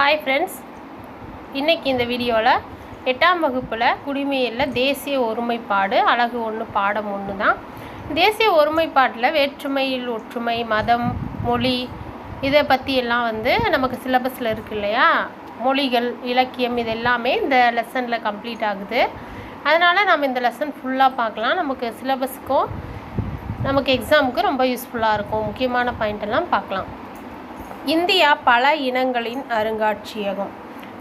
Hi friends இன்றைக்கி இந்த வீடியோவில் எட்டாம் வகுப்பில் குடிமையில் தேசிய ஒருமைப்பாடு அழகு ஒன்று பாடம் ஒன்று தான் தேசிய ஒருமைப்பாட்டில் வேற்றுமையில் ஒற்றுமை மதம் மொழி இதை பற்றியெல்லாம் வந்து நமக்கு சிலபஸில் இருக்கு இல்லையா? மொழிகள் இலக்கியம் இது எல்லாமே இந்த லெசனில் கம்ப்ளீட் ஆகுது. அதனால் நம்ம இந்த லெசன் ஃபுல்லாக பார்க்கலாம். நமக்கு சிலபஸுக்கும் நமக்கு எக்ஸாமுக்கு ரொம்ப யூஸ்ஃபுல்லாக இருக்கும். முக்கியமான பாயிண்ட் எல்லாம் பார்க்கலாம். இந்தியா பல இனங்களின் அருங்காட்சியகம்.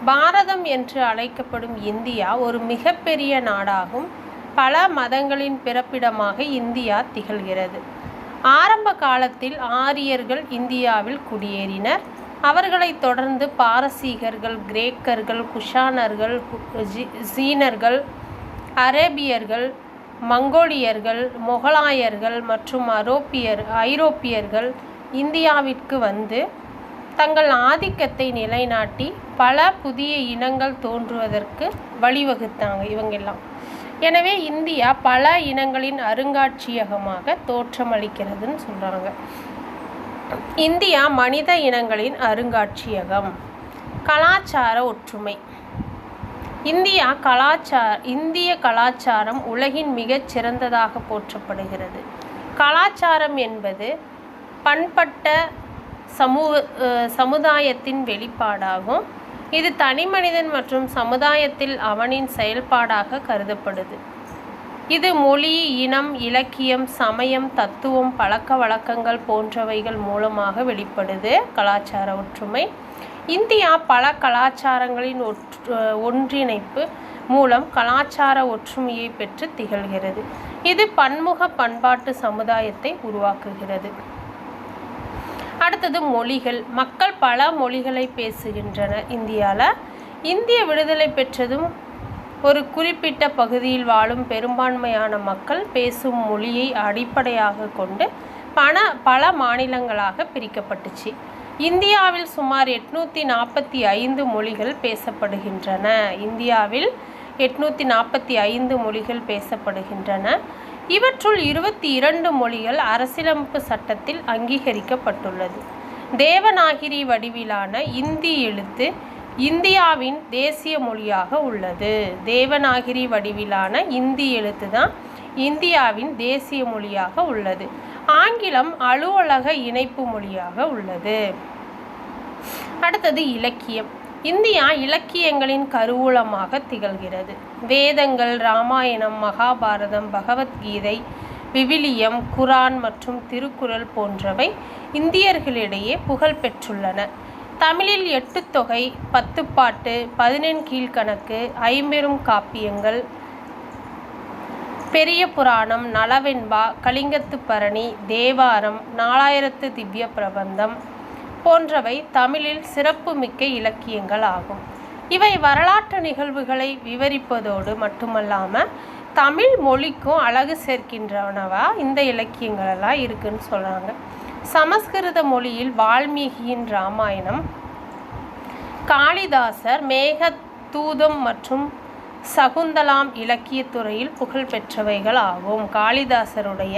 பாரதம் என்று அழைக்கப்படும் இந்தியா ஒரு மிகப்பெரிய நாடாகும். பல மதங்களின் பிறப்பிடமாக இந்தியா திகழ்கிறது. ஆரம்ப காலத்தில் ஆரியர்கள் இந்தியாவில் குடியேறினர். அவர்களைத் தொடர்ந்து பாரசீகர்கள் கிரேக்கர்கள் குஷானர்கள் சீனர்கள் அரேபியர்கள் மங்கோலியர்கள் மொகலாயர்கள் மற்றும் அரோப்பியர் ஐரோப்பியர்கள் இந்தியாவிற்கு வந்து தங்கள் ஆதிக்கத்தை நிலைநாட்டி பல புதிய இனங்கள் தோன்றுவதற்கு வழிவகுத்தாங்க இவங்கெல்லாம். எனவே இந்தியா பல இனங்களின் அருங்காட்சியகமாக தோற்றமளிக்கிறதுன்னு சொல்கிறாங்க இந்தியா மனித இனங்களின் அருங்காட்சியகம். கலாச்சார ஒற்றுமை. இந்தியா கலாச்சார இந்திய கலாச்சாரம் உலகின் மிகச் சிறந்ததாக போற்றப்படுகிறது. கலாச்சாரம் என்பது பண்பட்ட சமூக சமுதாயத்தின் வெளிப்பாடாகும். இது தனி மனிதன் மற்றும் சமுதாயத்தில் அவனின் செயல்பாடாக கருதப்படுது. இது மொழி இனம் இலக்கியம் சமயம் தத்துவம் பழக்க வழக்கங்கள் போன்றவைகள் மூலமாக வெளிப்படுது கலாச்சார ஒற்றுமை. இந்தியா பல கலாச்சாரங்களின் ஒற்று ஒன்றிணைப்பு மூலம் கலாச்சார ஒற்றுமையை பெற்று திகழ்கிறது. இது பன்முக பண்பாட்டு சமுதாயத்தை உருவாக்குகிறது. அடுத்தது மொழிகள். மக்கள் பல மொழிகளை பேசுகின்றனர் இந்தியாவில் இந்திய விடுதலை பெற்றதும் ஒரு குறிப்பிட்ட பகுதியில் வாழும் பெரும்பான்மையான மக்கள் பேசும் மொழியை அடிப்படையாக கொண்டு பல பல மாநிலங்களாக பிரிக்கப்பட்டுச்சு. இந்தியாவில் சுமார் எட்நூற்றி நாற்பத்தி ஐந்து மொழிகள் பேசப்படுகின்றன. இந்தியாவில் எட்நூற்றி நாற்பத்தி ஐந்து மொழிகள் பேசப்படுகின்றன. இவற்றுள் இருபத்தி இரண்டு மொழிகள் அரசியலமைப்பு சட்டத்தில் அங்கீகரிக்கப்பட்டுள்ளது. தேவநாகிரி வடிவிலான இந்தி எழுத்து இந்தியாவின் தேசிய மொழியாக உள்ளது. தேவநாகிரி வடிவிலான இந்தி எழுத்து தான் இந்தியாவின் தேசிய மொழியாக உள்ளது. ஆங்கிலம் அலுவலக இணைப்பு மொழியாக உள்ளது. அடுத்தது இலக்கியம். இந்தியா இலக்கியங்களின் கருவூலமாக திகழ்கிறது. வேதங்கள் ராமாயணம் மகாபாரதம் பகவத்கீதை விவிலியம் குரான் மற்றும் திருக்குறள் போன்றவை இந்தியர்களிடையே புகழ் பெற்றுள்ளன. தமிழில் எட்டு தொகை பத்துப்பாட்டு பதினெண் கீழ்கணக்கு ஐம்பெரும் காப்பியங்கள் பெரிய புராணம் நலவெண்பா கலிங்கத்து பரணி தேவாரம் நாலாயிரத்து திவ்ய பிரபந்தம் போன்றவை தமிழில் சிறப்புமிக்க இலக்கியங்கள் ஆகும். இவை வரலாற்று நிகழ்வுகளை விவரிப்பதோடு மட்டுமல்லாமல் தமிழ் மொழிக்கும் அழகு சேர்க்கின்றனவா இந்த இலக்கியங்களெல்லாம் இருக்குன்னு சொல்கிறாங்க சமஸ்கிருத மொழியில் வால்மீகியின் ராமாயணம் காளிதாசர் மேகதூதம் மற்றும் சகுந்தலாம் இலக்கியத்துறையில் புகழ் பெற்றவைகள் ஆகும். காளிதாசருடைய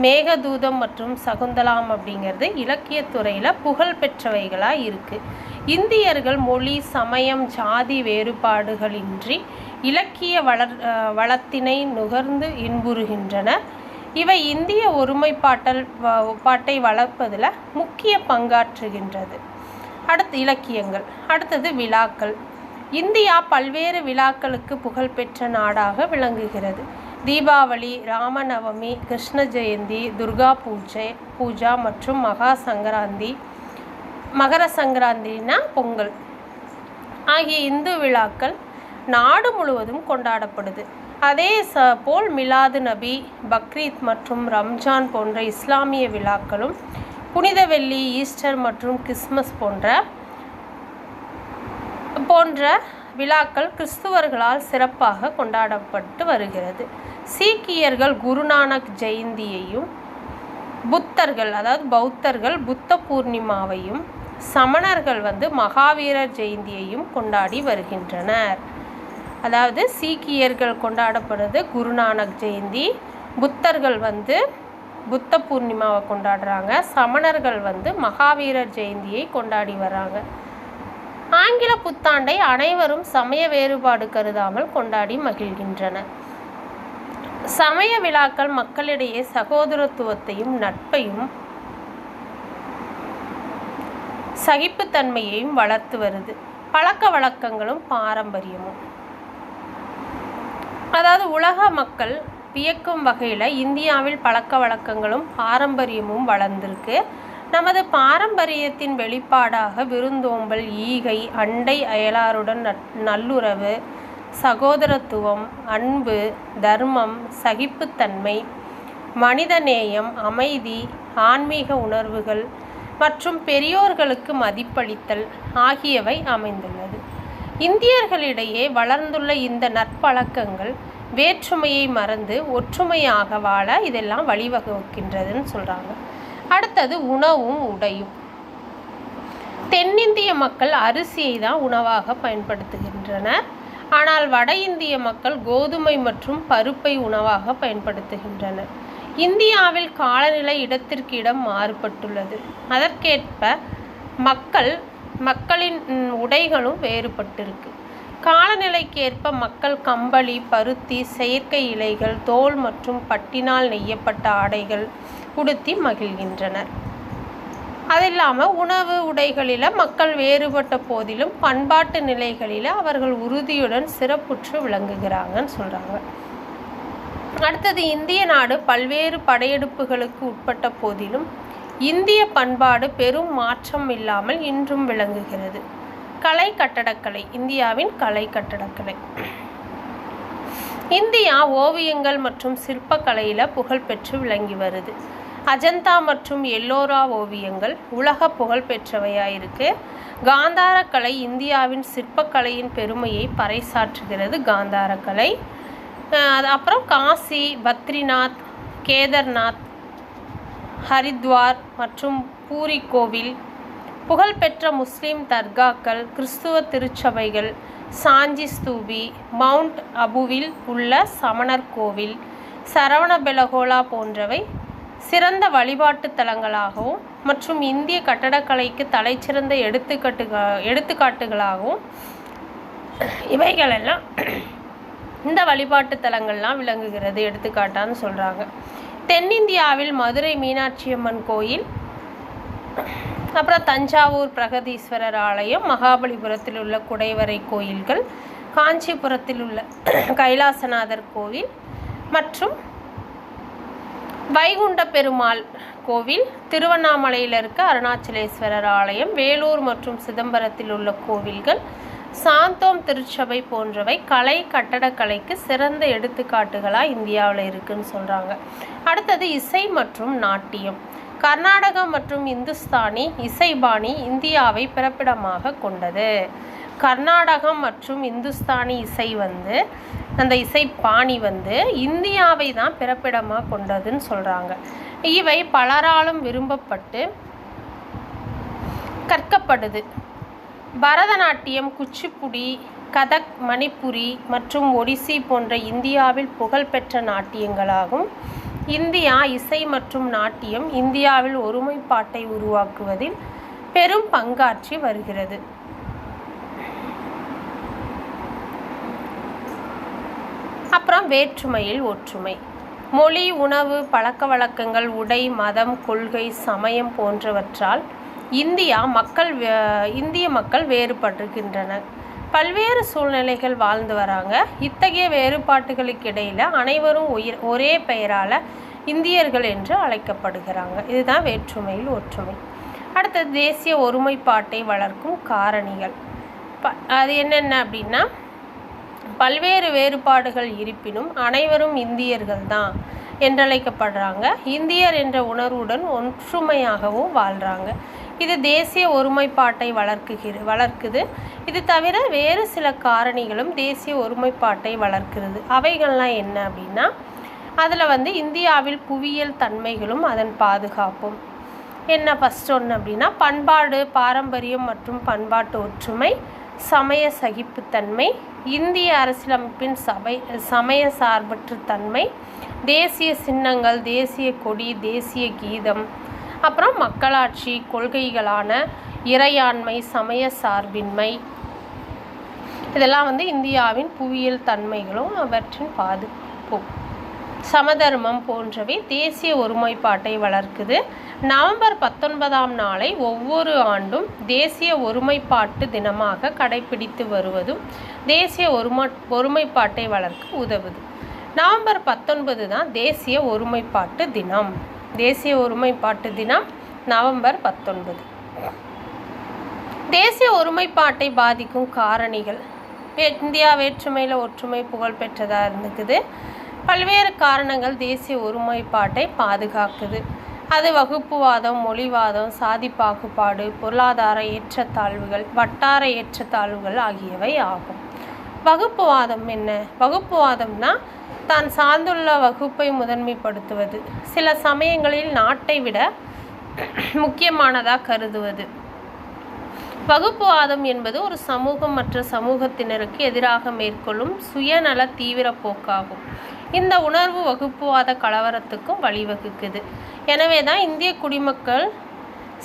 மேகதூதம் மற்றும் சகுந்தலாம் அப்படிங்கிறது இலக்கியத்துறையில் புகழ் பெற்றவைகளாக இருக்குது இந்தியர்கள் மொழி சமயம் ஜாதி வேறுபாடுகளின்றி இலக்கிய வளர் வளத்தினை நுகர்ந்து இன்புறுகின்றனர் இவை இந்திய ஒருமைப்பாட்டல் வ- பாட்டை வளர்ப்பதில் முக்கிய பங்காற்றுகின்றது. அடுத்து இலக்கியங்கள் அடுத்தது விழாக்கள். இந்தியா பல்வேறு விழாக்களுக்கு புகழ்பெற்ற நாடாக விளங்குகிறது. தீபாவளி ராமநவமி கிருஷ்ண ஜெயந்தி துர்கா பூஜை பூஜா மற்றும் மகா சங்கராந்தி மகர சங்கராந்தினா பொங்கல் ஆகிய இந்து விழாக்கள் நாடு முழுவதும் கொண்டாடப்படுது. அதே ச போல் மிலாது நபி பக்ரீத் மற்றும் ரம்ஜான் போன்ற இஸ்லாமிய விழாக்களும் புனித வெள்ளி ஈஸ்டர் மற்றும் கிறிஸ்மஸ் போன்ற போன்ற விழாக்கள் கிறிஸ்துவர்களால் சிறப்பாக கொண்டாடப்பட்டு வருகிறது. சீக்கியர்கள் குருநானக் ஜெயந்தியையும் புத்தர்கள் அதாவது பௌத்தர்கள் புத்த பூர்ணிமாவையும் சமணர்கள் வந்து மகாவீரர் ஜெயந்தியையும் கொண்டாடி வருகின்றனர். அதாவது சீக்கியர்கள் கொண்டாடப்படுறது குருநானக் ஜெயந்தி புத்தர்கள் வந்து புத்த பூர்ணிமாவை கொண்டாடுறாங்க சமணர்கள் வந்து மகாவீரர் ஜெயந்தியை கொண்டாடி வர்றாங்க. ஆங்கில புத்தாண்டை அனைவரும் சமய வேறுபாடு கருதாமல் கொண்டாடி மகிழ்கின்றனர். சமய விழாக்கள் மக்களிடையே சகோதரத்துவத்தையும் நட்பையும் சகிப்புத்தன்மையையும் வளர்த்து வருது. பழக்க வழக்கங்களும் பாரம்பரியமும். அதாவது உலக மக்கள் வியக்கும் வகையில் இந்தியாவில் பழக்க வழக்கங்களும் பாரம்பரியமும் வளர்ந்திருக்கு. நமது பாரம்பரியத்தின் வெளிப்பாடாக விருந்தோம்பல் ஈகை அண்டை அயலாருடன் நல்லுறவு சகோதரத்துவம் அன்பு தர்மம் சகிப்புத்தன்மை மனிதநேயம் அமைதி ஆன்மீக உணர்வுகள் மற்றும் பெரியோர்களுக்கு மதிப்பளித்தல் ஆகியவை அமைந்துள்ளது. இந்தியர்களிடையே வளர்ந்துள்ள இந்த நற்பழக்கங்கள் வேற்றுமையை மறந்து ஒற்றுமையாக வாழ இதெல்லாம் வழிவகுக்கின்றதுன்னு சொல்கிறாங்க அடுத்தது உணவும் உடையும். தென்னிந்திய மக்கள் அரிசியை தான் உணவாக பயன்படுத்துகின்றனர். ஆனால் வட இந்திய மக்கள் கோதுமை மற்றும் பருப்பை உணவாக பயன்படுத்துகின்றனர். இந்தியாவில் காலநிலை இடத்திற்கு இடம் மாறுபட்டுள்ளது. அதற்கேற்ப மக்கள் மக்களின் உடைகளும் வேறுபட்டிருக்கு. காலநிலைக்கேற்ப மக்கள் கம்பளி பருத்தி செயற்கை இலைகள் தோல் மற்றும் பட்டினால் நெய்யப்பட்ட ஆடைகள் உடுத்தி மகிழ்கின்றனர். அது இல்லாமல் உணவு உடைகளில் மக்கள் வேறுபட்ட போதிலும் பண்பாட்டு நிலைகளில் அவர்கள் உறுதியுடன் சிறப்புற்று விளங்குகிறாங்கன்னு சொல்கிறாங்க அடுத்தது இந்திய நாடு பல்வேறு படையெடுப்புகளுக்கு உட்பட்ட போதிலும் இந்திய பண்பாடு பெரும் மாற்றம் இல்லாமல் இன்றும் விளங்குகிறது. கலை கட்டடக்கலை இந்தியாவின் கலை கட்டடக்கலை. இந்தியா ஓவியங்கள் மற்றும் சிற்பக்கலையில் புகழ்பெற்று விளங்கி வருது. அஜந்தா மற்றும் எல்லோரா ஓவியங்கள் உலக புகழ் பெற்றவையாக இருக்கு காந்தார கலை இந்தியாவின் சிற்பக்கலையின் பெருமையை பறைசாற்றுகிறது காந்தார கலை அது அப்புறம் காசி பத்ரிநாத் கேதர்நாத் ஹரித்வார் மற்றும் பூரி கோவில். புகழ்பெற்ற முஸ்லீம் தர்காக்கள் கிறிஸ்துவ திருச்சபைகள் சாஞ்சி ஸ்தூபி மவுண்ட் அபுவில் உள்ள சமணர் கோவில் சரவணபெலகோலா போன்றவை சிறந்த வழிபாட்டு தலங்களாகவும் மற்றும் இந்திய கட்டடக்கலைக்கு தலைச்சிறந்த எடுத்துக்காட்டுக எடுத்துக்காட்டுகளாகவும் இவைகளெல்லாம் இந்த வழிபாட்டு தலங்கள்லாம் விளங்குகிறது எடுத்துக்காட்டான்னு சொல்கிறாங்க தென்னிந்தியாவில் மதுரை மீனாட்சியம்மன் கோயில் அப்புறம் தஞ்சாவூர் பிரகதீஸ்வரர் ஆலயம் மகாபலிபுரத்தில் உள்ள குடைவரை கோயில்கள் காஞ்சிபுரத்தில் உள்ள கைலாசநாதர் கோவில் மற்றும் வைகுண்ட பெருமாள் கோவில் திருவண்ணாமலையில் இருக்க அருணாச்சலேஸ்வரர் ஆலயம் வேலூர் மற்றும் சிதம்பரத்தில் உள்ள கோவில்கள் சாந்தோம் திருச்சபை போன்றவை கலை கட்டடக்கலைக்கு சிறந்த எடுத்துக்காட்டுகளாக இந்தியாவில் இருக்குன்னு சொல்கிறாங்க அடுத்தது இசை மற்றும் நாட்டியம். கர்நாடகம் மற்றும் இந்துஸ்தானி இசைபாணி இந்தியாவை பிறப்பிடமாக கொண்டது. கர்நாடகம் மற்றும் இந்துஸ்தானி இசை வந்து அந்த இசை பாணி வந்து இந்தியாவை தான் பிறப்பிடமாக கொண்டதுன்னு சொல்கிறாங்க இவை பலராலும் விரும்பப்பட்டு கற்கப்படுது. பரதநாட்டியம் குச்சிப்புடி கதக் மணிப்புரி மற்றும் ஒடிசி போன்ற இந்தியாவில் புகழ்பெற்ற நாட்டியங்களாகும். இந்தியா இசை மற்றும் நாட்டியம் இந்தியாவில் ஒருமைப்பாட்டை உருவாக்குவதில் பெரும் பங்காற்றி வருகிறது. அப்புறம் வேற்றுமையில் ஒற்றுமை. மொழி உணவு பழக்க வழக்கங்கள் உடை மதம் கொள்கை சமயம் போன்றவற்றால் இந்தியா மக்கள் வே- இந்திய மக்கள் வேறுபட்டிருக்கின்றனர். பல்வேறு சூழ்நிலைகள் வாழ்ந்து வராங்க. இத்தகைய வேறுபாட்டுகளுக்கு இடையில் அனைவரும் உயிர் ஒரே பெயரால் இந்தியர்கள் என்று அழைக்கப்படுகிறாங்க. இதுதான் வேற்றுமையில் ஒற்றுமை. அடுத்தது தேசிய ஒருமைப்பாட்டை வளர்க்கும் காரணிகள். ப அது என்னென்ன அப்படின்னா பல்வேறு வேறுபாடுகள் இருப்பினும் அனைவரும் இந்தியர்கள் தான். என்றழைக்கப்படுறாங்க. இந்தியர் என்ற உணர்வுடன் ஒற்றுமையாகவும் வாழ்கிறாங்க இது தேசிய ஒருமைப்பாட்டை வளர்க்குகிற வளர்க்குது. இது தவிர வேறு சில காரணிகளும் தேசிய ஒருமைப்பாட்டை வளர்க்கிறது. அவைகள்லாம் என்ன அப்படின்னா அதில் வந்து இந்தியாவில் புவியியல் தன்மைகளும் அதன் பாதுகாப்பும். என்ன ஃபஸ்ட் ஒன்று அப்படின்னா பண்பாடு பாரம்பரியம் மற்றும் பண்பாட்டு ஒற்றுமை சமய சகிப்புத்தன்மை இந்திய அரசியலமைப்பின் சபை சமய சார்பற்ற தன்மை தேசிய சின்னங்கள் தேசிய கொடி தேசிய கீதம் அப்புறம் மக்களாட்சி கொள்கைகளான இறையாண்மை சமய சார்பின்மை. இதெல்லாம் வந்து இந்தியாவின் புவியியல் தன்மைகளும் அவற்றின் பாதுகாப்பும். சமதர்மம் போன்றவை தேசிய ஒருமைப்பாட்டை வளர்க்குது. நவம்பர் பத்தொன்பதாம் நாளை ஒவ்வொரு ஆண்டும் தேசிய ஒருமைப்பாட்டு தினமாக கடைபிடித்து வருவதும் தேசிய ஒருமை ஒருமைப்பாட்டை வளர்க்க உதவுது. நவம்பர் பத்தொன்பது தான் தேசிய ஒருமைப்பாட்டு தினம். தேசிய ஒருமைப்பாட்டு தினம் நவம்பர் பத்தொன்பது. தேசிய ஒருமைப்பாட்டை பாதிக்கும் காரணிகள். இந்தியா வேற்றுமையில் ஒற்றுமை புகழ் பெற்றதாக இருந்துக்குது. பல்வேறு காரணங்கள் தேசிய ஒருமைப்பாட்டை பாதுகாக்குது. அது வகுப்புவாதம் மொழிவாதம் சாதி பாகுபாடு பொருளாதார ஏற்றத்தாழ்வுகள் வட்டார ஏற்றத்தாழ்வுகள் ஆகியவை ஆகும். வகுப்புவாதம் என்ன? வகுப்புவாதம்னா தான் சார்ந்துள்ள வகுப்பை முதன்மைப்படுத்துவது. சில சமயங்களில் நாட்டை விட முக்கியமானதாக கருதுவது. வகுப்புவாதம் என்பது ஒரு சமூகம் மற்ற சமூகத்தினருக்கு எதிராக மேற்கொள்ளும் சுயநல தீவிர போக்காகும். இந்த உணர்வு வகுப்புவாத கலவரத்துக்கும் வழிவகுக்குது. எனவே தான் இந்திய குடிமக்கள்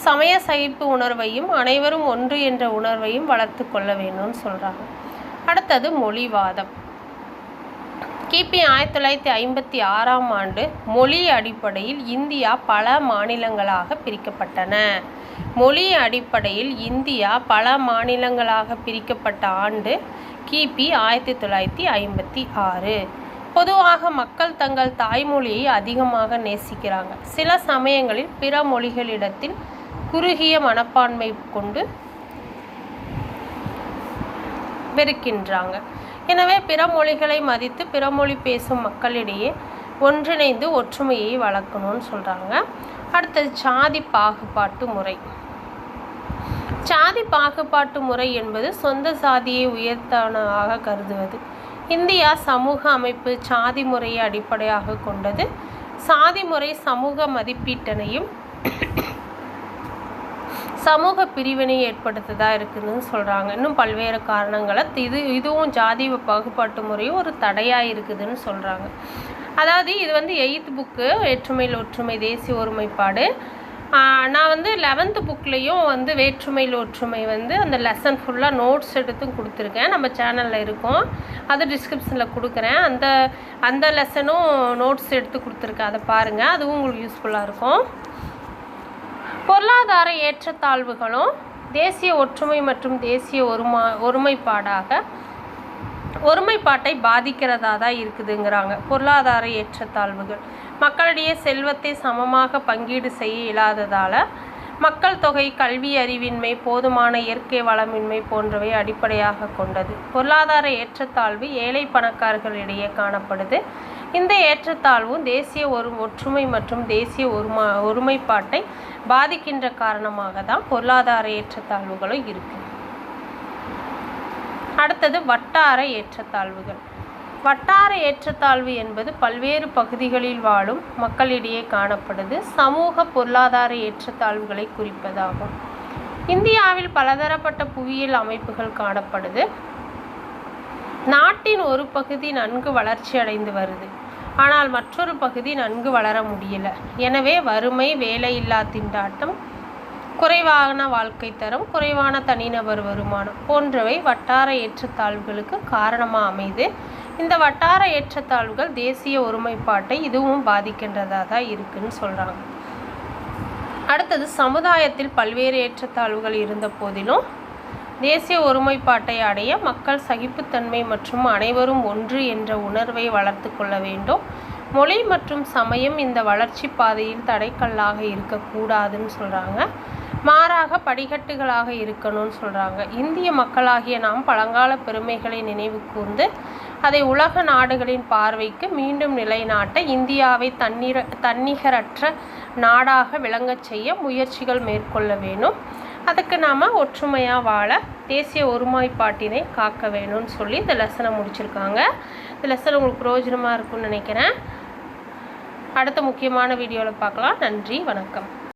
சமய சகிப்பு உணர்வையும் அனைவரும் ஒன்று என்ற உணர்வையும் வளர்த்து கொள்ள வேணும்னு சொல்கிறாங்க அடுத்தது மொழிவாதம். கிபி ஆயிரத்தி தொள்ளாயிரத்தி ஐம்பத்தி ஆறாம் ஆண்டு மொழி அடிப்படையில் இந்தியா பல மாநிலங்களாக பிரிக்கப்பட்டன. மொழி அடிப்படையில் இந்தியா பல மாநிலங்களாக பிரிக்கப்பட்ட ஆண்டு கிபி ஆயிரத்தி தொள்ளாயிரத்தி ஐம்பத்தி ஆறு. பொதுவாக மக்கள் தங்கள் தாய்மொழியை அதிகமாக நேசிக்கிறாங்க. சில சமயங்களில் பிற மொழிகளிடத்தில் குறுகிய மனப்பான்மை கொண்டு வெறுக்கின்றாங்க. எனவே பிற மொழிகளை மதித்து பிற மொழி பேசும் மக்களிடையே ஒன்றிணைந்து ஒற்றுமையை வளர்க்கணும்னு சொல்கிறாங்க அடுத்தது சாதி பாகுபாட்டு முறை. சாதி பாகுபாட்டு முறை என்பது சொந்த சாதியை உயர்த்தானதாக கருதுவது. இந்தியா சமூக அமைப்பு சாதி முறையை அடிப்படையாக கொண்டது. சாதி முறை சமூக மதிப்பீட்டனையும் சமூக பிரிவினை ஏற்படுத்ததா இருக்குதுன்னு சொல்கிறாங்க இன்னும் பல்வேறு காரணங்களை இது இதுவும் ஜாதி பாகுபாட்டு முறையும் ஒரு தடையாக இருக்குதுன்னு சொல்கிறாங்க அதாவது இது வந்து எயித்து புக்கு வேற்றுமையில் ஒற்றுமை தேசிய ஒருமைப்பாடு. நான் வந்து லெவன்த்து புக்லேயும் வந்து வேற்றுமையில் ஒற்றுமை வந்து அந்த லெசன் ஃபுல்லாக நோட்ஸ் எடுத்தும் கொடுத்துருக்கேன். நம்ம சேனலில் இருக்கும். அது டிஸ்கிரிப்ஷனில் கொடுக்குறேன். அந்த அந்த லெசனும் நோட்ஸ் எடுத்து கொடுத்துருக்கேன். அதை பாருங்கள் அதுவும் உங்களுக்கு யூஸ்ஃபுல்லாக இருக்கும். பொருளாதார ஏற்றத்தாழ்வுகளும் தேசிய ஒற்றுமை மற்றும் தேசிய ஒருமா ஒருமைப்பாடாக ஒருமைப்பாட்டை பாதிக்கிறதா தான் இருக்குதுங்கிறாங்க. பொருளாதார ஏற்றத்தாழ்வுகள். மக்களிடையே செல்வத்தை சமமாக பங்கீடு செய்ய இயலாததால் மக்கள் தொகை கல்வி அறிவின்மை போதுமான இயற்கை வளமின்மை போன்றவை அடிப்படையாக கொண்டது. பொருளாதார ஏற்றத்தாழ்வு ஏழை பணக்காரர்களிடையே காணப்படுது. இந்த ஏற்றத்தாழ்வும் தேசிய ஒரு ஒற்றுமை மற்றும் தேசிய ஒருமா ஒருமைப்பாட்டை பாதிக்கின்ற காரணமாக தான் பொருளாதார ஏற்றத்தாழ்வுகளும் இருக்குது அடுத்தது வட்டார ஏற்றத்தாழ்வுகள். வட்டார ஏற்றத்தாழ்வு என்பது பல்வேறு பகுதிகளில் வாழும் மக்களிடையே காணப்படுது. சமூக பொருளாதார ஏற்றத்தாழ்வுகளை குறிப்பதாகும். இந்தியாவில் பலதரப்பட்ட புவியியல் அமைப்புகள் காணப்படுது. நாட்டின் ஒரு பகுதி நன்கு வளர்ச்சி அடைந்து வருது. ஆனால் மற்றொரு பகுதி நன்கு வளர முடியல. எனவே வறுமை வேலையில்லா திண்டாட்டம் குறைவான வாழ்க்கை தரம் குறைவான தனிநபர் வருமானம் போன்றவை வட்டார ஏற்றத்தாழ்வுகளுக்கு காரணமாக அமைது. இந்த வட்டார ஏற்றத்தாழ்வுகள் தேசிய ஒருமைப்பாட்டை இதுவும் பாதிக்கின்றதாக தான் இருக்குன்னு சொல்கிறாங்க அடுத்தது சமுதாயத்தில் பல்வேறு ஏற்றத்தாழ்வுகள் இருந்த போதிலும் தேசிய ஒருமைப்பாட்டை அடைய மக்கள் சகிப்புத்தன்மை மற்றும் அனைவரும் ஒன்று என்ற உணர்வை வளர்த்து கொள்ள வேண்டும். மொழி மற்றும் சமயம் இந்த வளர்ச்சி பாதையில் தடைக்கல்லாக இருக்கக்கூடாதுன்னு சொல்கிறாங்க மாறாக படிக்கட்டுகளாக இருக்கணும்னு சொல்கிறாங்க இந்திய மக்களாகிய நாம் பழங்கால பெருமைகளை நினைவு கூர்ந்து அதை உலக நாடுகளின் பார்வைக்கு மீண்டும் நிலைநாட்ட இந்தியாவை தன்னிர தன்னிகரற்ற நாடாக விளங்கச் செய்ய முயற்சிகள் மேற்கொள்ள வேணும் அதுக்கு நாம் ஒற்றுமையாக வாழ தேசிய ஒருமைப்பாட்டினை காக்க வேணும்னு சொல்லி இந்த லெசனை முடிச்சிருக்காங்க. இந்த லெசன் உங்களுக்கு பிரயோஜனமாக இருக்கும்னு நினைக்கிறேன். அடுத்த முக்கியமான வீடியோவில் பார்க்கலாம். நன்றி வணக்கம்.